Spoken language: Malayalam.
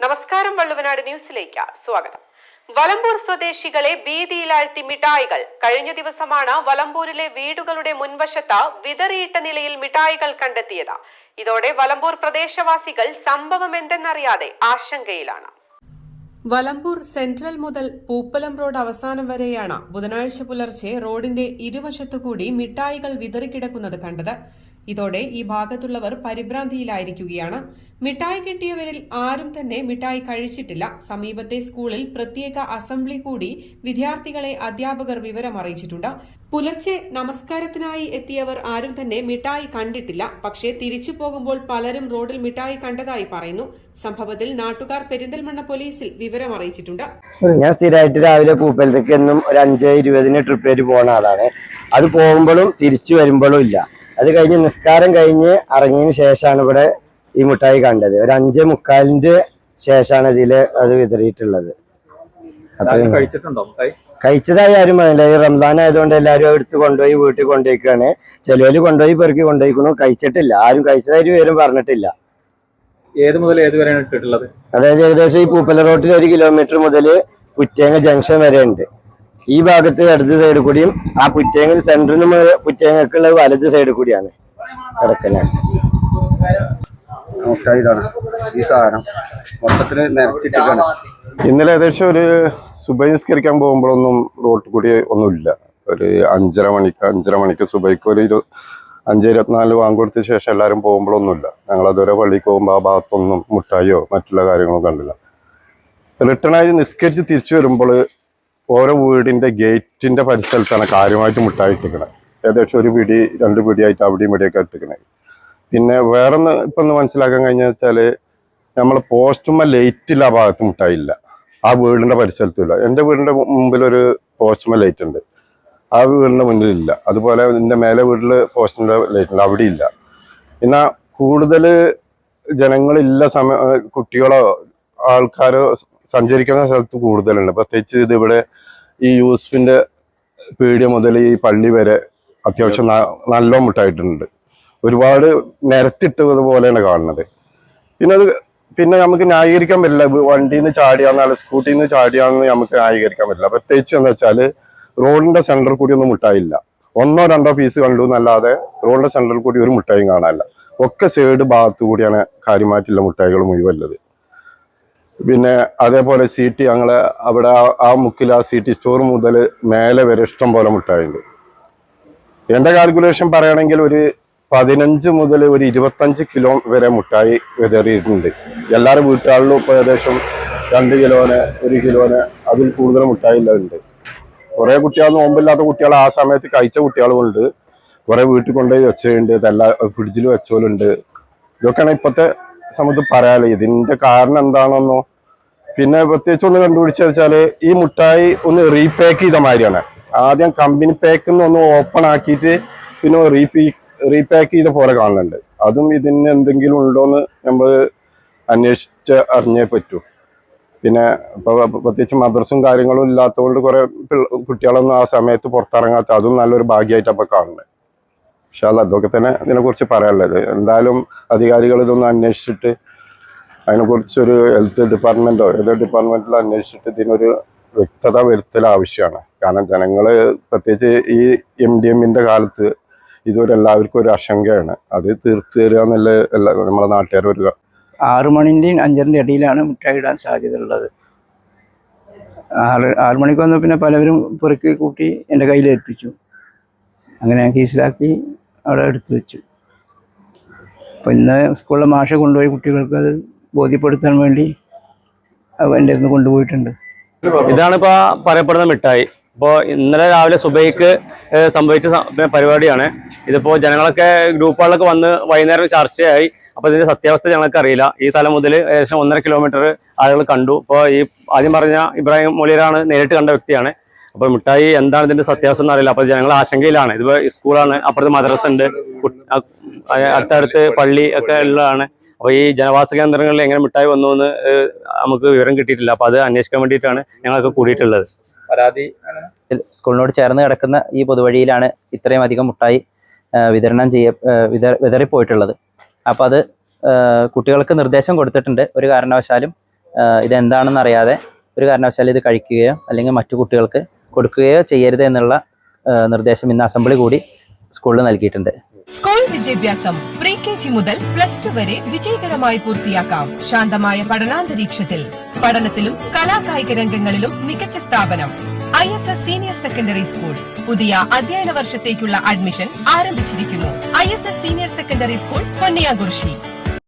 നമസ്കാരം വള്ളുവനാട് ന്യൂസിലേക്ക് സ്വാഗതം. വലമ്പൂർ സ്വദേശികളെ ഭീതിയിലാഴ്ത്തി മിഠായികൾ. കഴിഞ്ഞ ദിവസമാണ് വലമ്പൂരിലെ വീടുകളുടെ മുൻവശത്ത് വിതറിയിട്ട നിലയിൽ മിഠായികൾ കണ്ടെത്തിയത്. ഇതോടെ വലമ്പൂർ പ്രദേശവാസികൾ സംഭവം എന്തെന്നറിയാതെ ആശങ്കയിലാണ്. വലമ്പൂർ സെൻട്രൽ മുതൽ പൂപ്പലം റോഡ് അവസാനം വരെയാണ് ബുധനാഴ്ച പുലർച്ചെ റോഡിന്റെ ഇരുവശത്തുകൂടി മിഠായികൾ വിതറിക്കിടക്കുന്നത് കണ്ടത് ഇതോടെ ഈ ഭാഗത്തുള്ളവർ പരിഭ്രാന്തിയിലായിരിക്കുകയാണ്. മിഠായി കിട്ടിയവരിൽ ആരും തന്നെ മിഠായി കഴിച്ചിട്ടില്ല. സമീപത്തെ സ്കൂളിൽ പ്രത്യേക അസംബ്ലി കൂടി വിദ്യാർത്ഥികളെ അധ്യാപകർ വിവരം അറിയിച്ചിട്ടുണ്ട് പുലർച്ചെ നമസ്കാരത്തിനായി എത്തിയവർ ആരും തന്നെ മിഠായി കണ്ടിട്ടില്ല. പക്ഷേ തിരിച്ചു പോകുമ്പോൾ പലരും റോഡിൽ മിഠായി കണ്ടതായി പറയുന്നു. സംഭവത്തിൽ നാട്ടുകാർ പെരിന്തൽമണ്ണ പോലീസിൽ വിവരം അറിയിച്ചിട്ടുണ്ട് ഞാൻ സ്ഥിരമായിട്ട് രാവിലെ പൂപ്പലത്തേക്ക് എന്നും ഒരു അഞ്ച് ഇരുപതിന് ട്രിപ്പ് പോകുന്ന ആളാണ്. അത് പോകുമ്പോഴും തിരിച്ചു വരുമ്പോഴും ഇല്ല. അത് കഴിഞ്ഞ് നിസ്കാരം കഴിഞ്ഞ് ഇറങ്ങിയതിന് ശേഷമാണ് ഇവിടെ ഈ മിഠായി കണ്ടത്. ഒരു അഞ്ചേ മുക്കാലിന്റെ ശേഷമാണ് ഇതിൽ അത് വിതറിയിട്ടുള്ളത്. കഴിച്ചതായി ആരും പറയില്ല. ഈ റംസാൻ ആയതുകൊണ്ട് എല്ലാവരും എടുത്ത് കൊണ്ടുപോയി വീട്ടിൽ കൊണ്ടുപോയിക്കാണ്. ചിലവര് കൊണ്ടുപോയി പെറുക്കി കൊണ്ടുപോയിക്കണു കഴിച്ചിട്ടില്ല. ആരും കഴിച്ചതായിട്ട് പേരും പറഞ്ഞിട്ടില്ല. ഏത് മുതൽ ഏത് വരെയാണ് ഇട്ടിട്ടുള്ളത്? അതായത് ഏകദേശം ഈ പൂപ്പല റോട്ടിൽ ഒരു കിലോമീറ്റർ മുതൽ പുറ്റേങ്ങ ജംഗ്ഷൻ വരെ ഉണ്ട്. ഈ ഭാഗത്ത് ഇടത് സൈഡിൽ കൂടിയും ആ പുറ്റേങ്ങൽ സെന്ററിൽ നിന്ന് പുറ്റേങ്ങക്കുള്ള വലത് സൈഡിൽ കൂടിയാണ് കിടക്കുന്നത് ഇതാണ് ഈ സാധനം. മൊത്തത്തിൽ നിരത്തിട്ടാണ് ഇന്നലെ ഏകദേശം ഒരു സുബൈ നിസ്കരിക്കാൻ പോകുമ്പോഴൊന്നും റോട്ടിൽ കൂടി ഒന്നുമില്ല. ഒരു അഞ്ചര മണിക്ക് അഞ്ചര മണിക്ക് സുബൈക്ക് ഒരു ഇരു അഞ്ച് ഇരുപത്തിനാല് വാങ്ങിക്കൊടുത്ത ശേഷം എല്ലാവരും പോകുമ്പോഴൊന്നുമില്ല. ഞങ്ങൾ അതുവരെ പള്ളിക്ക് പോകുമ്പോൾ ആ ഭാഗത്തൊന്നും മുട്ടായോ മറ്റുള്ള കാര്യങ്ങളോ കണ്ടില്ല. റിട്ടേൺ ആയി നിസ്കരിച്ച് തിരിച്ചു വരുമ്പോൾ ഓരോ വീടിന്റെ ഗേറ്റിന്റെ പരിസരത്താണ് കാര്യമായിട്ട് മുട്ടായി ഇട്ടിക്കണത് ഏകദേശം ഒരു പിടി രണ്ട് പിടിയായിട്ട് അവിടെയും ഇവിടെയൊക്കെ ഇട്ടിക്കണേ പിന്നെ വേറൊന്ന് ഇപ്പൊ ഒന്ന് മനസ്സിലാക്കാൻ കഴിഞ്ഞ വെച്ചാൽ നമ്മൾ പോസ്റ്റുമ്മ ലൈറ്റില്ല ആ ഭാഗത്ത് മുട്ടായില്ല. ആ വീടിന്റെ പരിസരത്തുമില്ല. വീടിന്റെ മുമ്പിൽ ഒരു പോസ്റ്റുമ്മ ലൈറ്റ് ഉണ്ട് ആ വീടിന്റെ മുന്നിലില്ല. അതുപോലെ എന്റെ മേലെ വീട്ടിൽ പോസ്റ്റിന്റെ ലൈറ്റ് ഉണ്ട് അവിടെ ഇല്ല എന്നാ കൂടുതൽ ജനങ്ങളില്ല സമയ കുട്ടികളോ ആൾക്കാരോ സഞ്ചരിക്കുന്ന സ്ഥലത്ത് കൂടുതലുണ്ട്. പ്രത്യേകിച്ച് ഇത് ഇവിടെ ഈ യൂസ്ഫിന്റെ പീടിയ മുതൽ ഈ പള്ളി വരെ അത്യാവശ്യം നല്ലോ മുട്ടായിട്ടുണ്ട്. ഒരുപാട് നിരത്തിട്ടത് പോലെയാണ് കാണുന്നത്. പിന്നെ അത് പിന്നെ നമുക്ക് ന്യായീകരിക്കാൻ പറ്റില്ല. വണ്ടിയിൽ നിന്ന് ചാടിയാന്നല്ല സ്കൂട്ടിയിൽ നിന്ന് ചാടിയാന്ന് നമുക്ക് ന്യായീകരിക്കാൻ പറ്റില്ല. പ്രത്യേകിച്ച് എന്ന് വെച്ചാൽ റോഡിന്റെ സെന്ററിൽ കൂടി ഒന്നും മുട്ടായില്ല. ഒന്നോ രണ്ടോ പീസ് കണ്ടു എന്നല്ലാതെ റോഡിന്റെ സെന്ററിൽ കൂടി ഒരു മുട്ടായും കാണാനില്ല. ഒക്കെ സൈഡ് ഭാഗത്തു കൂടിയാണ് കാര്യമായിട്ടുള്ള മുട്ടായികൾ മുഴുവല്ലത് പിന്നെ അതേപോലെ സി ടി ഞങ്ങളെ അവിടെ ആ- മുക്കിൽ ആ സി ടി സ്റ്റോർ മുതൽ മേലെ വരെ ഇഷ്ടം പോലെ മുട്ടായുണ്ട്. എന്റെ കാൽക്കുലേഷൻ പറയുകയാണെങ്കിൽ ഒരു പതിനഞ്ച് മുതൽ ഒരു ഇരുപത്തഞ്ച് കിലോ വരെ മുട്ടായി വിതറിയിട്ടുണ്ട്. എല്ലാവരും വീട്ടുകാരിലും ഇപ്പോൾ ഏകദേശം രണ്ട് കിലോന് ഒരു കിലോന് അതിൽ കൂടുതൽ മുട്ടായി ഉണ്ട് കുറേ കുട്ടികൾ നോമ്പില്ലാത്ത കുട്ടികൾ ആ സമയത്ത് കഴിച്ച കുട്ടികളുമുണ്ട് കുറെ വീട്ടിൽ കൊണ്ടുപോയി വെച്ചുണ്ട് ഇതെല്ലാം ഫ്രിഡ്ജിൽ വെച്ചോലുണ്ട് ഇതൊക്കെയാണ് ഇപ്പോഴത്തെ സമയത്ത് പറയാലോ ഇതിന്റെ കാരണം എന്താണെന്നോ. പിന്നെ പ്രത്യേകിച്ച് ഒന്ന് കണ്ടുപിടിച്ച ഈ മുട്ടായി ഒന്ന് റീപാക്ക് ചെയ്ത മാതിരിയാണ്. ആദ്യം കമ്പനി പാക്ക് ഒന്ന് ഓപ്പൺ ആക്കിയിട്ട് പിന്നെ റീപീ റീപാക്ക് ചെയ്ത പോലെ കാണുന്നുണ്ട്. അതും ഇതിന് എന്തെങ്കിലും ഉണ്ടോന്ന് നമ്മൾ അന്വേഷിച്ച് അറിഞ്ഞേ പറ്റൂ. പിന്നെ ഇപ്പൊ പ്രത്യേകിച്ച് മദ്രസും കാര്യങ്ങളും ഇല്ലാത്തതുകൊണ്ട് കുറെ കുട്ടികളൊന്നും ആ സമയത്ത് പുറത്തിറങ്ങാത്ത അതും നല്ലൊരു ഭാഗ്യമായിട്ട് അപ്പൊ കാണുന്നത് അത് അതൊക്കെ തന്നെ ഇതിനെക്കുറിച്ച് പറയാനുള്ളത്. എന്തായാലും അധികാരികൾ ഇതൊന്ന് അന്വേഷിച്ചിട്ട് അതിനെക്കുറിച്ചൊരു ഹെൽത്ത് ഡിപ്പാർട്ട്മെന്റോ ഏതോ ഡിപ്പാർട്ട്മെന്റിൽ അന്വേഷിച്ചിട്ട് ഇതിനൊരു വ്യക്തത വരുത്തൽ ആവശ്യമാണ്. കാരണം ജനങ്ങൾ പ്രത്യേകിച്ച് ഈ എം ഡി എമ്മിന്റെ കാലത്ത് ഇതൊരു എല്ലാവർക്കും ഒരു ആശങ്കയാണ്. അത് തീർത്തു തരിക എന്നുള്ള നമ്മളെ നാട്ടുകാർ ഒരു ആറു മണിന്റെയും അഞ്ചറിന്റെ ഇടയിലാണ് മുട്ടായി ഇടാൻ സാധ്യത ഉള്ളത് ആറ് ആറു മണിക്ക് വന്ന് പിന്നെ പലവരും പെറുക്കി കൂട്ടി എന്റെ കയ്യിൽ ഏൽപ്പിച്ചു അങ്ങനെ ഞാൻ കേസിലാക്കി അവിടെ എടുത്തു വെച്ചു. അപ്പോൾ ഇന്ന് സ്കൂളിലെ മാഷ കൊണ്ടുപോയി കുട്ടികൾക്ക് അത് ബോധ്യപ്പെടുത്താൻ വേണ്ടി എന്റെ അടുത്ത് കൊണ്ടുപോയിട്ടുണ്ട്. ഇതാണ് ഇപ്പൊ പറയപ്പെടുന്ന മിഠായി. ഇപ്പോൾ ഇന്നലെ രാവിലെ സുബൈക്ക് സംഭവിച്ച പരിപാടിയാണ്. ഇതിപ്പോൾ ജനങ്ങളൊക്കെ ഗ്രൂപ്പുകളിലൊക്കെ വന്ന് വൈകുന്നേരം ചർച്ചയായി. അപ്പോൾ ഇതിന്റെ സത്യാവസ്ഥ ഞങ്ങൾക്ക് അറിയില്ല. ഈ തല മുതൽ ഏകദേശം ഒന്നര കിലോമീറ്റർ ആളുകൾ കണ്ടു. ഇപ്പോൾ ഈ ആദ്യം പറഞ്ഞ ഇബ്രാഹിം മൊലിയറാണ് നേരിട്ട് കണ്ട വ്യക്തിയാണ്. അപ്പൊ മിഠായി എന്താണ് ഇതിന്റെ സത്യാവസ്ഥ എന്ന് അറിയില്ല. അപ്പൊ ജനങ്ങൾ ആശങ്കയിലാണ്. ഇത് സ്കൂളാണ് അപ്പുറത്ത് മദ്രസ ഉണ്ട് അടുത്തടുത്ത് പള്ളി ഒക്കെ ഉള്ളതാണ്. അപ്പൊ ഈ ജനവാസ കേന്ദ്രങ്ങളിൽ എങ്ങനെ മിഠായി വന്നു എന്ന് നമുക്ക് വിവരം കിട്ടിയിട്ടില്ല. അപ്പൊ അത് അന്വേഷിക്കാൻ വേണ്ടിയിട്ടാണ് ഞങ്ങളൊക്കെ കൂടിയിട്ടുള്ളത്. പരാതി സ്കൂളിനോട് ചേർന്ന് കിടക്കുന്ന ഈ പൊതുവഴിയിലാണ് ഇത്രയും അധികം മുട്ടായി വിതരണം ചെയ്യ വിത വിതറിപ്പോയിട്ടുള്ളത്. അപ്പോൾ അത് കുട്ടികൾക്ക് നിർദ്ദേശം കൊടുത്തിട്ടുണ്ട്. ഒരു കാരണവശാലും ഇതെന്താണെന്ന് അറിയാതെ ഒരു കാരണവശാലും ഇത് കഴിക്കുകയോ അല്ലെങ്കിൽ മറ്റു കുട്ടികൾക്ക് കൊടുക്കുകയോ ചെയ്യരുത് എന്നുള്ള നിർദ്ദേശം ഇന്ന് അസംബ്ലി കൂടി സ്കൂളിൽ നൽകിയിട്ടുണ്ട്. സ്കൂൾ വിദ്യാഭ്യാസം പ്രീ കെ ജി മുതൽ പ്ലസ് ടു വരെ വിജയകരമായി പൂർത്തിയാക്കാം. ശാന്തമായ പഠനാന്തരീക്ഷത്തിൽ പഠനത്തിലും കലാകായിക രംഗങ്ങളിലും മികച്ച സ്ഥാപനം. I S S senior secondary school പുതിയ അധ്യയന വർഷത്തേക്കുള്ള അഡ്മിഷൻ ആരംഭിച്ചിരിക്കുന്നു. I S S senior secondary school Ponniyakurissi